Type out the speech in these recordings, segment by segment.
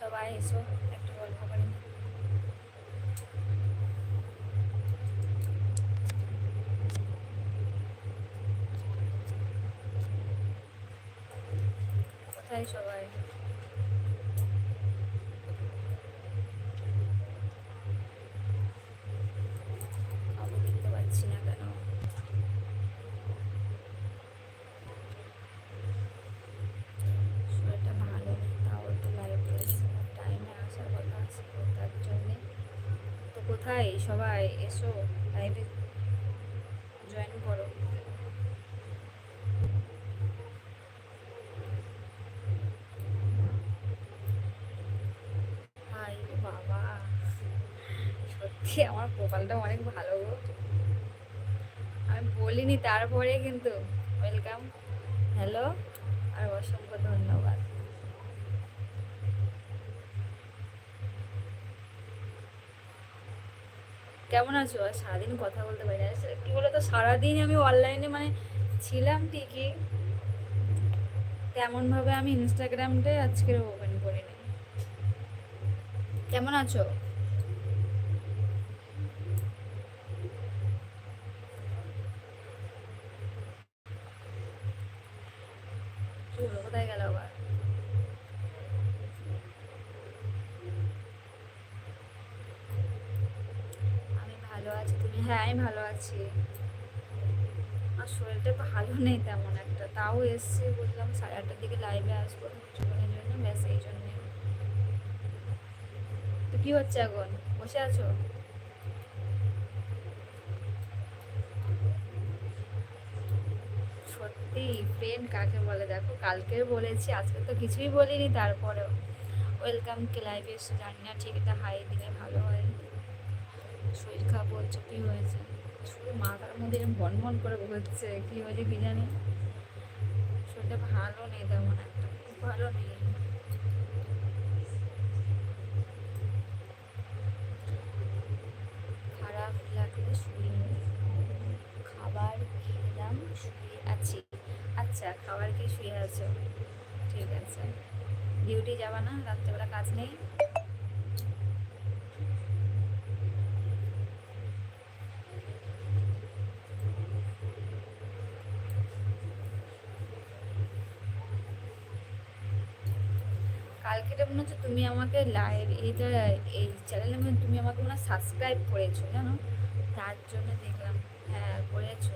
সবাই এসো একটু গল্প করে কোথায় সবাই আমি দেখতে পাচ্ছি না কেন শরীরটা ভালো নেই তাও একটু লাইভ রয়েছে টাইমে আসার কথা আছে তো তার জন্যে তো কোথায়? সবাই, এসো লাইভে জয়েন করো। হাই বাবা, সত্যি আমার কপালটা অনেক ভালো গো। আমি বলিনি, তারপরে কিন্তু ওয়েলকাম হ্যালো আর অসংখ্য ধন্যবাদ। কেমন আছো? আর সারাদিন কথা বলতে পারি না। কি বলতো, সারাদিন আমি অনলাইনে মানে ছিলাম ঠিকই। তেমনভাবে আমি ইনস্টাগ্রামটাই আজকে ওপেন করিনি। কেমন আছো? কোথায় গেল আবার আমি ভালো আছি তুমি হ্যাঁ আমি ভালো আছি। আর শরীরটা ভালো নেই তেমন একটা। তাও এসছে বললাম সাড়ে আটটার দিকে লাইভে আসব কিছুক্ষণের জন্য, ব্যাস এই জন্যে তো কি হচ্ছে এখন? বসে আছো? সত্যি ফ্রেন্ড কাকে বলে? দেখো কালকে বলেছি, আজকে তো কিছুই বলিনি, তারপরেও। ওয়েলকাম কে লাইভে এসে জানি না, ঠিক এটা হাই দিলে ভালো হয়। শরীর খারাপ হচ্ছে কী হয়েছে? শুধু মাথার মধ্যে বন করে হচ্ছে কী হয়েছে কি জানি? শরীরটা ভালো নেই তেমন একটা, খুব ভালো নেই। খারাপ লাগলে শুয়ে খাবার খেলাম, শুয়ে আছি। আচ্ছা খাবার খেয়ে শুয়ে আছো? ঠিক আছে। ডিউটি যাবা না? রাত্রেবেলা কাজ নেই? কালকেটা মনে হচ্ছে তুমি আমাকে লাইভ এটা এই চ্যানেলে মনে তুমি আমাকে মনে হয় সাবস্ক্রাইব করেছ, জানো? তার জন্য দেখলাম হ্যাঁ করেছ।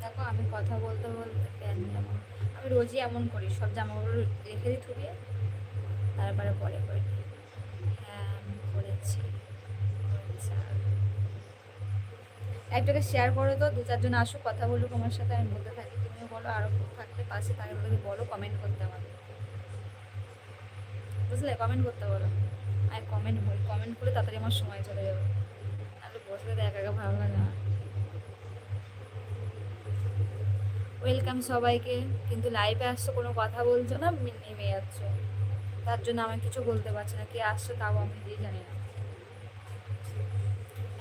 দেখো, আমি কথা বলতে বলতে প্যান যেমন আমি রোজই এমন করি, সব জামাগুলো রেখে দিই থুবিয়ে তারপরে পরে করে। হ্যাঁ আমি করেছি আচ্ছা একটাকে শেয়ার করো তো, দু চারজন আসুক, কথা বলুক আমার সাথে, আমি বলতে থাকি। তুমিও বলো আরও থাকলে পাশে তাকে বলো কমেন্ট করতে আমাকে বুঝলে? কমেন্ট করতে বলো। আমি কমেন্ট বলি কমেন্ট করে তাড়াতাড়ি আমার সময় চলে যাবে। তাহলে বসলে তো একা একা ভালো লাগে না। ওয়েলকাম সবাইকে। কিন্তু লাইভে আসছো, কোনো কথা বলছো না, নেমে যাচ্ছ। তার জন্য আমি কিছু বলতে পারছি না, কে আসছো তাও আমি দিয়ে জানি না।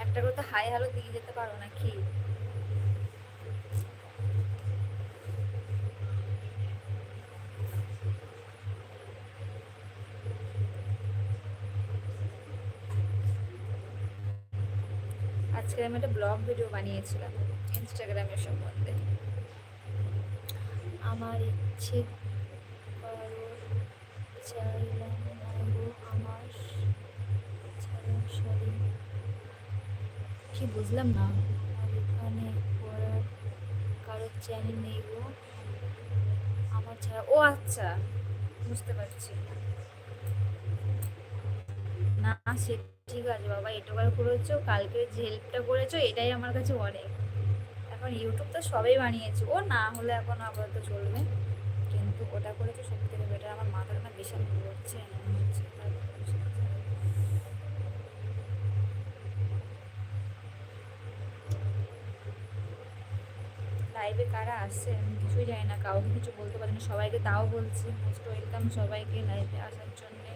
একটা করে তো হাই হ্যালো দিয়ে যেতে পারো না কি আজকে আমি একটা ব্লগ ভিডিও বানিয়েছিলাম ইনস্টাগ্রামের সম্বন্ধে। আমার ইচ্ছে চাইলাম না গো আমার সরি কি বুঝলাম না। এখানে কারোর চ্যানেল নেই গো। আমার ছাড়া ও আচ্ছা বুঝতে পারছি। না, সে ঠিক আছে বাবা এটুকার করেছ, কালকে যে হেল্পটা করেছ, এটাই আমার কাছে অনেক। এখন ইউটিউব তো সবাই বানিয়েছে। ও না হলে এখন আপাতত চলবে। কিন্তু ওটা করেছ সব থেকে বেটার আমার মাথাটা বিশাল ঘুরছে মনে হচ্ছে লাইভে কারা আসছে আমি কিছুই জানি না, কাউকে কিছু বলতে পারি না, সবাইকে তাও বলছি মোস্ট ওয়েলকাম সবাইকে লাইভে আসার জন্যে।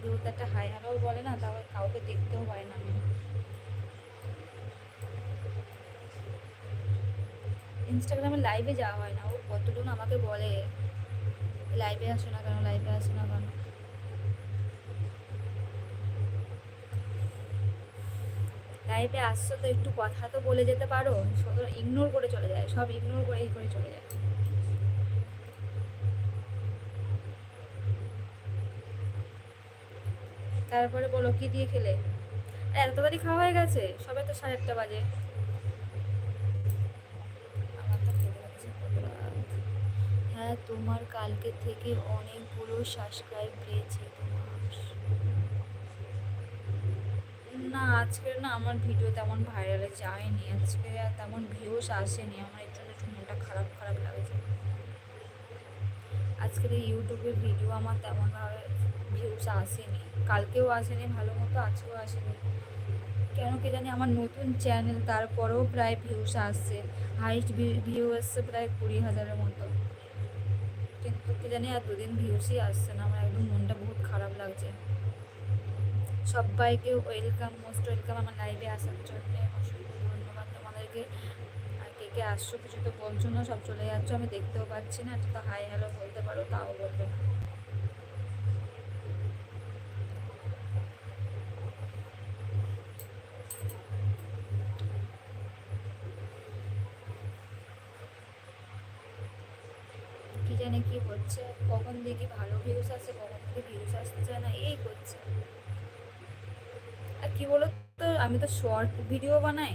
তো একটা হাই হ্যালো বলে না, তাও কাউকে দেখতেও পায় না আমি। ইনস্টাগ্রামে লাইভে যাওয়া হয় না, ও কতটুকু আমাকে বলে লাইভে আসো না কেন লাইভে আসো না কেন। লাইভে আসছো তো একটু কথা তো বলে যেতে পারো? ইগনোর করে চলে যায়, সব ইগনোর করে এই করে চলে যায়। তারপরে বলো, কি দিয়ে খেলে? এত তাড়াতাড়ি খাওয়া হয়ে গেছে, সবে তো সাড়ে আটটা বাজে। হ্যাঁ তোমার কালকে থেকে অনেকগুলো সাবস্ক্রাইব পেয়েছে তোমার। না আজকে না আমার ভিডিও তেমন ভাইরালে যায়নি। আজকে তেমন ভিউস আসেনি। আমার জন্য একটু মনটা খারাপ খারাপ লাগছে। আজকের এই ইউটিউবের ভিডিও আমার তেমনভাবে ভিউস আসেনি। কালকেও আসেনি, ভালো মতো আজকেও আসেনি। কেন কি জানি আমার নতুন চ্যানেল তারপরেও প্রায় ভিউস আসছে। হাইস্ট ভিউ এসছে প্রায় কুড়ি হাজারের মতো। কিন্তু কি জানি আর দুদিন ভিউসই আসছে না। আমার একদম মনটা বহুত খারাপ লাগছে। সবাইকে ওয়েলকাম মোস্ট ওয়েলকাম আমার লাইভে আসার জন্য। অসংখ্য ধন্যবাদ তোমাদেরকে। আর কে কে আসছো কিছু তো বলছো না, সব চলে যাচ্ছ, আমি দেখতেও পাচ্ছি না। তো হাই হ্যালো বলতে পারো, তাও বলবে না। জানি কি হচ্ছে, কখন দেখি ভালো ভিউস আসছে কখন থেকে ভিউস চায় না, এই করছে কি বলো তো আমি তো শর্ট ভিডিও বানাই।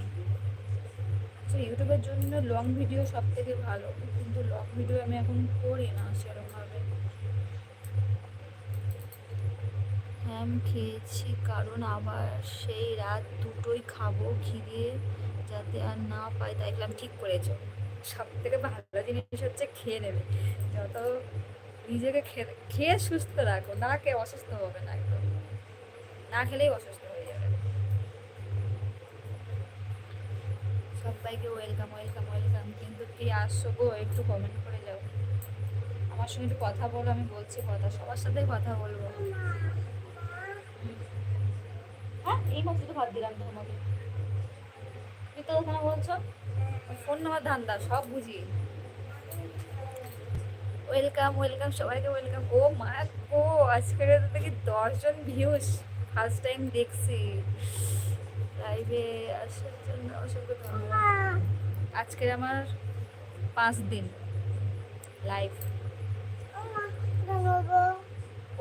তো ইউটিউবের জন্য লং ভিডিও সব থেকে ভালো। কিন্তু লং ভিডিও আমি এখন করি না সেরকমভাবে। হ্যাম খেয়েছি, কারণ আবার সেই রাত দুটোই খাব খিদে যাতে আর না পাই। তাই বললাম, ঠিক করেছ। সব থেকে ভালো জিনিস হচ্ছে খেয়ে নেবে। যত নিজেকে খেয়ে সুস্থ রাখো। না খেয়ে অসুস্থ হবে না একদম। না খেলেই অসুস্থ হয়ে যাবে সবাইকে ওয়েলকাম ওয়েলকাম ওয়েলকাম কিন্তু কি আসছো গো? একটু কমেন্ট করে যাও। আমার সঙ্গে একটু কথা বলো, আমি বলছি কথা। সবার সাথে কথা বলব। হ্যাঁ এই মাত্র তো ভাত দিলাম তোমাকে। তুমি তো ওখানে বলছো, ফোন নাম্বার ধান্দা সব বুঝি। ওয়েলকাম ওয়েলকাম সবাইকে ওয়েলকাম ও মা ও আজকে তো দেখি দশজন ভিউস ফার্স্ট টাইম দেখছি। লাইভে আসার জন্য অসংখ্য ধন্যবাদ। আজকের আমার পাঁচ দিন লাইভ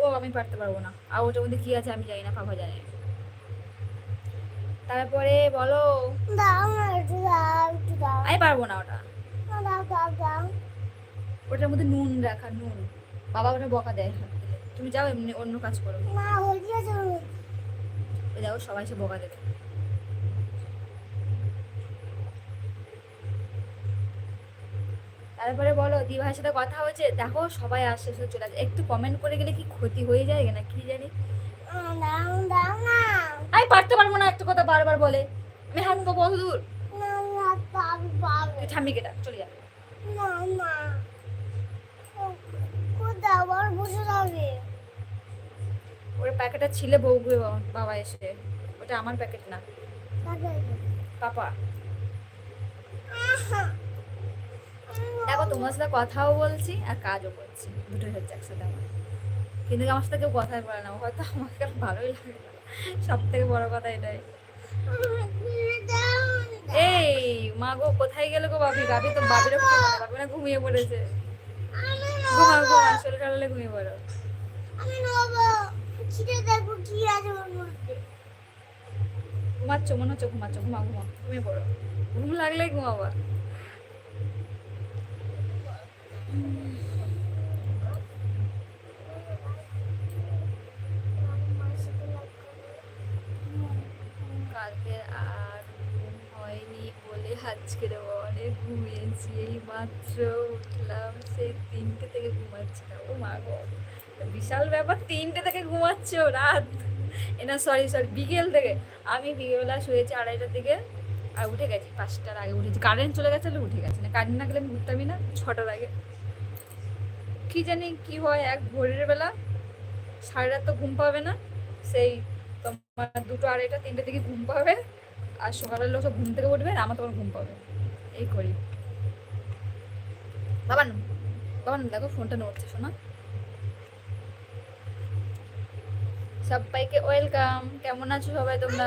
ও আমি পারতে পারব না। আর ওটার মধ্যে কি আছে আমি জানি না পাপা জানে। তারপরে বলো। আমি পারব না ওটা। ওটার মধ্যে নুন রাখা নুন। বাবা ওটা বকা দেয় তুমি যাও এমনি অন্য কাজ করো। দেখো সবাই সে বকা দেবে। তারপরে বলো দি ভাইয়ের সাথে কথা হয়েছে? দেখো সবাই আসছে আসতে চলে আসে একটু কমেন্ট করে গেলে কি ক্ষতি হয়ে যায় না কি জানি? আমি পারতে পারব না একটা কথা বারবার বলে। আমি হাত পাবো অত দূর। তুই ঠাম্মি কেটা? চলে যা। ওর প্যাকেটটা ছিলে বউগুলো বাবা এসে। ওটা আমার প্যাকেট না। পাপা। দেখো, তোমার সাথে কথাও বলছি আর কাজও করছি। দুটোই হচ্ছে একসাথে আমার। কিন্তু আমার সাথে কেউ কথাই বলে না, হয়তো আমাকে ভালোই লাগে সব থেকে বড় কথা এটাই। এই, মা গো, কোথায় গেল গো বাবি বাবি তো বাবিরও বাবি না ঘুমিয়ে পড়েছে। ঘুমা ঘুমা শরীর খারাপ ঘুমিয়ে পড়ো। ঘুমাচ্ছ, মনে হচ্ছে ঘুমাচ্ছ। ঘুমা ঘুমা ঘুমিয়ে পড়ো। ঘুম লাগলেই ঘুমাবা। কালকে আর ঘুম হয়নি বলে আজকের অনেক ঘুমিয়েছি এই মাত্র উঠলাম, সেই তিনটে থেকে ঘুমাচ্ছিলাম ও মা গো বিশাল ব্যাপার, তিনটে থেকে ঘুমাচ্ছ রাত? না সরি সরি বিকেল থেকে। আমি বিকেলবেলা শুয়েছি আড়াইটার দিকে, আর উঠে গেছি পাঁচটার আগে উঠেছি। কারেন্ট চলে গেছে উঠে গেছে না। কারেন্ট না গেলে আমি উঠতামই না, ছটার আগে। কি জানি কি হয় এক ভোরের বেলা সাড়ে রাত তো ঘুম পাবে না সেই তোমার দুটো আড়াইটা তিনটে থেকে ঘুম পাবে আর সকালের লোক সব ঘুম থেকে উঠবে আর আমার তোমার ঘুম পাবে। এই করি। বাবা না বাবা বাবান দেখো ফোনটা নড়ছে শোনা। সবাইকে ওয়েলকাম কেমন আছো সবাই তোমরা?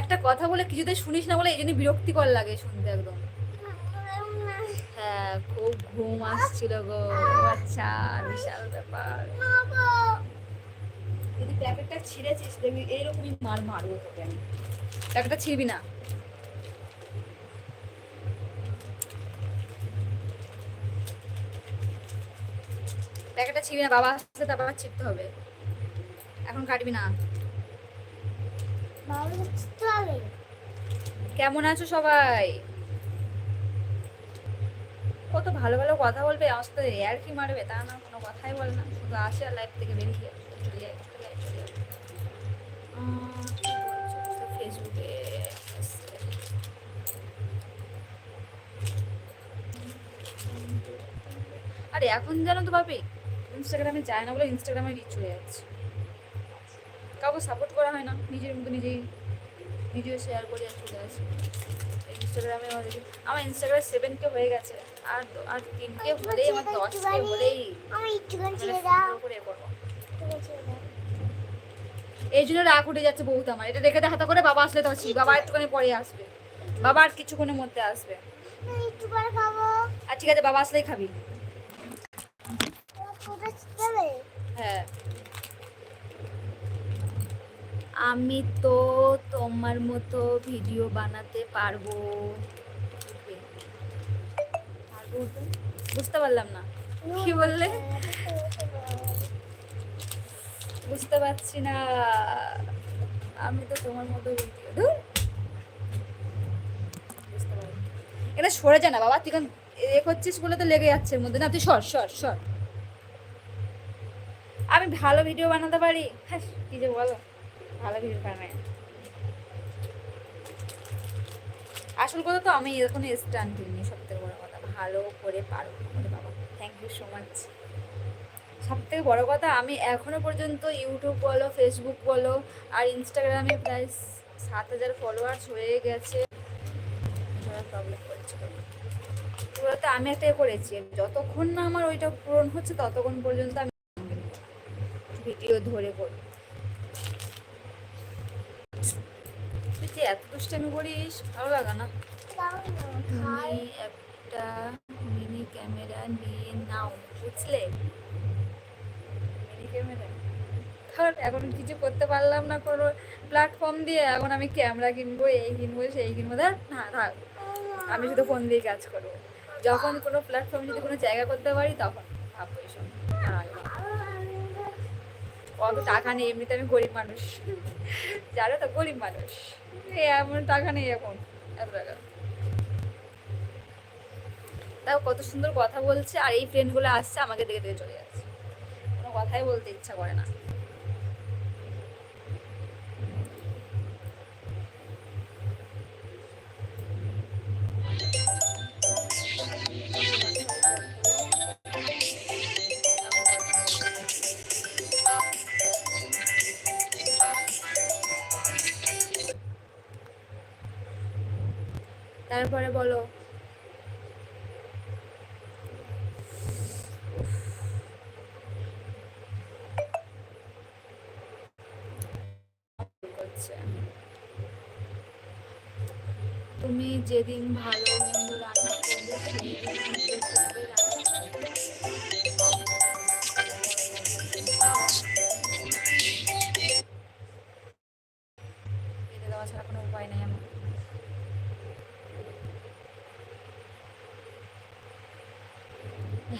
একটা কথা বলে কিছুতে শুনিস না বলে এই জন্য বিরক্তিকর লাগে শুনতে একদম। খুব ঘুম আসছিল গো। আচ্ছা বিশাল ব্যাপার। যদি প্যাকেটটা ছিঁড়েছিস দেখবি এইরকমই মার মারবো তোকে আমি। প্যাকেটটা ছিঁড়বি না। প্যাকেটটা ছিঁড়বি না বাবা আসলে তারপর আবার ছিঁড়তে হবে। এখন কাটবি না। কেমন আছো সবাই? কত ভালো ভালো কথা বলবে সাথে এয়ার কি মারবে তা না, কোনো কথাই বলে না, শুধু আসে আর লাইফ থেকে বেরিয়ে চলে যায় ফেসবুকে। আরে এখন জানো তো ভাবি, ইনস্টাগ্রামে যায় না বলে ইনস্টাগ্রামে রিচ হয়ে যাচ্ছে। কাউকে সাপোর্ট করা হয় না, নিজের মতো নিজেই ভিডিও শেয়ার করে আর চলে আসে। ইনস্টাগ্রামে আমার ইনস্টাগ্রামে সেভেন কে হয়ে গেছে। আর আর তিনটে হলেই আমার দশ কে হলেই মানে এই জন্য রাগ উঠে যাচ্ছে বহুত আমার। এটা রেখে দেখা করে বাবা আসলে তো ছিল বাবা একটুখানি পরে আসবে। বাবা আর কিছুক্ষণের মধ্যে আসবে। আর ঠিক আছে বাবা আসলেই খাবি। হ্যাঁ। আমি তো তোমার মতো ভিডিও বানাতে পারব? বুঝতে পারলাম না। কি বললে? বুঝতে পারছি না। আমি তো তোমার মতো। এটা সরে যা না বাবা, তুই এ করছিস বলে তো লেগে যাচ্ছে এর মধ্যে। না, তুই সর সর সর। আমি ভালো ভিডিও বানাতে পারি? হ্যাঁ কি যে বলো? ভালো ভিডিও বানাই। আসল কথা তো আমি এখন স্ট্যান্ড দিইনি সব থেকে বড় কথা ভালো করে পারো বাবা। থ্যাংক ইউ সো মাচ সব থেকে বড় কথা আমি এখনও পর্যন্ত ইউটিউব বলো ফেসবুক বলো আর ইনস্টাগ্রামে প্রায় সাত হাজার ফলোয়ার্স হয়ে গেছে। প্রবলেম করেছিল বলতে আমি একটা করেছি যতক্ষণ না আমার ওইটা পূরণ হচ্ছে ততক্ষণ পর্যন্ত আমি ভিডিও ধরে করি তুই এত দুষ্টামি করিস? ভালো লাগে না? একটা মিনি ক্যামেরা নিয়ে নাও, বুঝলে? Mini camera? এখন কিছু করতে পারলাম না কোনো প্ল্যাটফর্ম দিয়ে, এখন আমি ক্যামেরা কিনবো, এই কিনবো, সেই কিনবো। ধর, না, থাক। আমি শুধু ফোন দিয়ে কাজ করব। যখন কোনো প্ল্যাটফর্মে যদি কোনো জায়গা করতে পারি, তখন ভাববো না। অত টাকা নেই, এমনিতে আমি গরিব মানুষ। জানো তো, গরিব মানুষ। এমন টাকা নেই এখন। এত টাকা। তাও কত সুন্দর কথা বলছে, আর এই ফ্রেন্ডগুলো আসছে, আমাকে দেখে দেখে চলে যাচ্ছে। কোনো কথাই বলতে ইচ্ছা করে না। তারপরে বলো করছে। তুমি যেদিন ভালো মন্দ রান্না করবে দেওয়া ছাড়া কোনো উপায় আমার।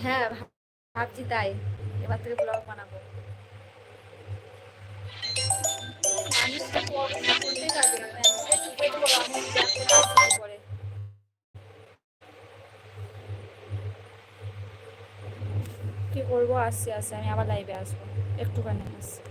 হ্যাঁ ভাব- ভাবছি তাই। এবার থেকে ব্লগ বানাবো। মানুষটা আসছি আসছি আমি আবার লাইভে আসব। একটুখানি আসছি